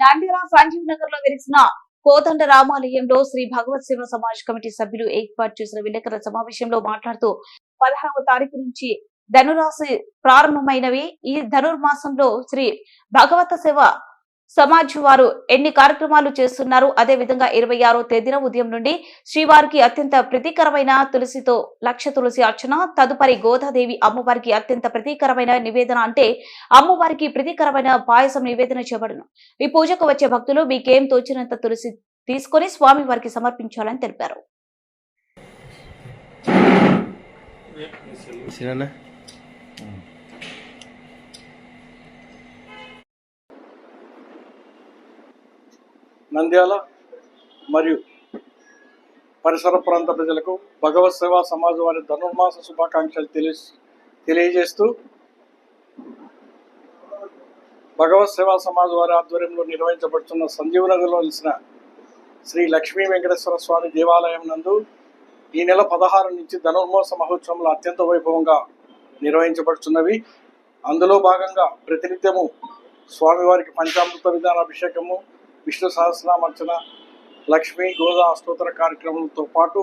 నాందిరా సంజీవ్ నగర్లో వెలిసిన కోదండ రామాలయంలో శ్రీ భగవత్ సేవ సమాజ్ కమిటీ సభ్యులు ఏర్పాటు చేసిన విలేకరుల సమావేశంలో మాట్లాడుతూ పదహారవ తారీఖు నుంచి ధనురాశి ప్రారంభమైనవి. ఈ ధనుర్మాసంలో శ్రీ భగవత సేవ సమాజ్ వారు ఎన్ని కార్యక్రమాలు చేస్తున్నారు? అదే విధంగా ఇరవై ఆరో తేదీన ఉదయం నుండి శ్రీవారికి అత్యంత ప్రతీకరమైన తులసితో లక్ష తులసి అర్చన తదుపరి గోదాదేవి అమ్మవారికి అత్యంత ప్రతీకరమైన నివేదన అంటే అమ్మవారికి ప్రతీకరమైన పాయసం నివేదన చేయబడును. ఈ పూజకు వచ్చే భక్తులు మీకేం తోచినంత తులసి తీసుకొని స్వామి వారికి సమర్పించాలని తెలిపారు. నంద్యాల మరియు పరిసర ప్రాంత ప్రజలకు భగవత్ సేవా సమాజం వారి ధనుర్మాస శుభాకాంక్షలు తెలియ తెలియజేస్తూ భగవత్ సేవా సమాజం వారి ఆధ్వర్యంలో నిర్వహించబడుతున్న సంజీవనగర్లో వెలిసిన శ్రీ లక్ష్మీ వెంకటేశ్వర స్వామి దేవాలయం నందు ఈ నెల పదహారు నుంచి ధనుర్మాస మహోత్సవంలో అత్యంత వైభవంగా నిర్వహించబడుతున్నవి. అందులో భాగంగా ప్రతినిత్యము స్వామివారికి పంచామృత విధాన అభిషేకము విష్ణు సహస్రనామర్చన లక్ష్మీ గోదా స్తోత్ర కార్యక్రమంతో పాటు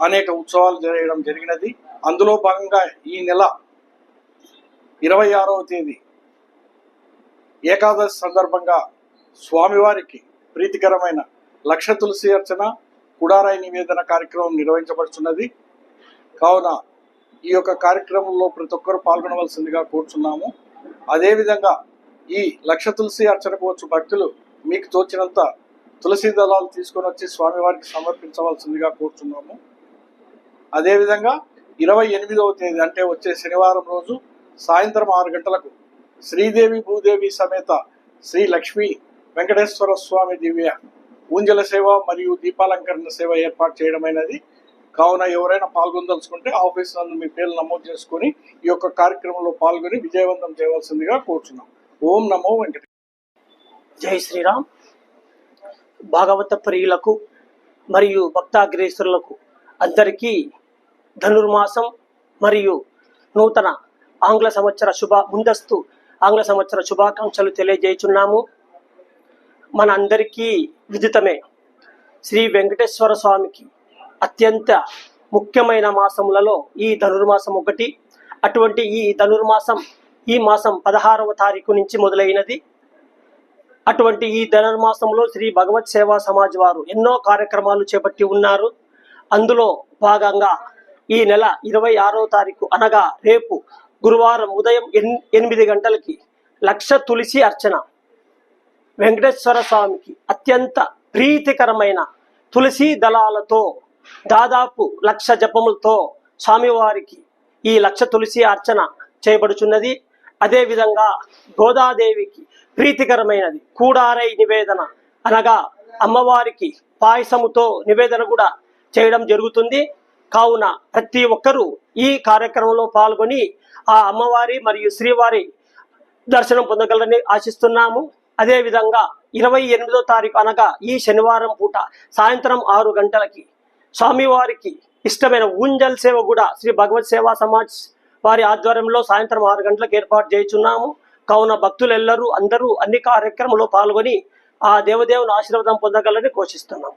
అనేక ఉత్సవాలు జరగడం జరిగినది. అందులో భాగంగా ఈ నెల ఇరవై ఆరవ తేదీ ఏకాదశి సందర్భంగా స్వామివారికి ప్రీతికరమైన లక్ష తులసి అర్చన కుడారాయి నివేదన కార్యక్రమం నిర్వహించబడుతున్నది కావున ఈ యొక్క కార్యక్రమంలో ప్రతి ఒక్కరు పాల్గొనవలసిందిగా కోరుచున్నాము. అదేవిధంగా ఈ లక్ష తులసి అర్చనకు వచ్చు భక్తులు. మీకు తోచినంత తులసి దళాలు తీసుకొని వచ్చి స్వామివారికి సమర్పించవలసిందిగా కోరుతున్నాము అదేవిధంగా ఇరవై ఎనిమిదవ తేదీ అంటే వచ్చే శనివారం రోజు సాయంత్రం ఆరు గంటలకు శ్రీదేవి భూదేవి సమేత శ్రీ లక్ష్మీ వెంకటేశ్వర స్వామి దివ్య ఊంజల సేవ మరియు దీపాలంకరణ సేవ ఏర్పాటు చేయడమైనది. కావున ఎవరైనా పాల్గొనదలుచుకుంటే ఆఫీస్ నందు మీ పేర్లు నమోదు చేసుకొని ఈ యొక్క కార్యక్రమంలో పాల్గొని విజయవంతం చేయవలసిందిగా కోరుచున్నాం. ఓం నమో వెంకట జై శ్రీరామ్. భాగవత ప్రియులకు మరియు భక్తాగ్రేసులకు అందరికీ ధనుర్మాసం మరియు నూతన ఆంగ్ల సంవత్సర శుభ ముందస్తు ఆంగ్ల సంవత్సర శుభాకాంక్షలు తెలియజేయుచున్నాము. మన అందరికీ విదితమే. శ్రీ వెంకటేశ్వర స్వామికి అత్యంత ముఖ్యమైన మాసములలో ఈ ధనుర్మాసం ఒకటి. అటువంటి ఈ ధనుర్మాసం ఈ మాసం పదహారవ తారీఖు నుంచి మొదలైనది. అటువంటి ఈ ధనుర్మాసంలో శ్రీ భగవత్ సేవా సమాజ్ వారు ఎన్నో కార్యక్రమాలు చేపట్టి ఉన్నారు. అందులో భాగంగా ఈ నెల ఇరవై ఆరో తారీఖు అనగా రేపు గురువారం ఉదయం ఎన్ ఎనిమిది గంటలకి లక్ష తులసి అర్చన. వెంకటేశ్వర స్వామికి అత్యంత ప్రీతికరమైన తులసి దళాలతో దాదాపు లక్ష జపములతో స్వామివారికి ఈ లక్ష తులసి అర్చన చేయబడుచున్నది అదేవిధంగా గోదాదేవికి ప్రీతికరమైనది. కూడారై నివేదన. అనగా అమ్మవారికి పాయసముతో నివేదన కూడా చేయడం జరుగుతుంది. కావున ప్రతి ఒక్కరూ ఈ కార్యక్రమంలో పాల్గొని ఆ అమ్మవారి మరియు శ్రీవారి దర్శనం పొందగలరని ఆశిస్తున్నాము. అదేవిధంగా ఇరవై ఎనిమిదో తారీఖు అనగా ఈ శనివారం పూట సాయంత్రం ఆరు గంటలకి స్వామివారికి ఇష్టమైన ఊంజల్ సేవ కూడా శ్రీ భగవత్ సేవా సమాజ్ వారి ఆధ్వర్యంలో సాయంత్రం ఆరు గంటలకు ఏర్పాటు చేయుచున్నాము. కావున భక్తులెల్లరూ అందరూ అన్ని కార్యక్రమంలో పాల్గొని ఆ దేవదేవుని ఆశీర్వాదం పొందగలని కోషిస్తున్నాము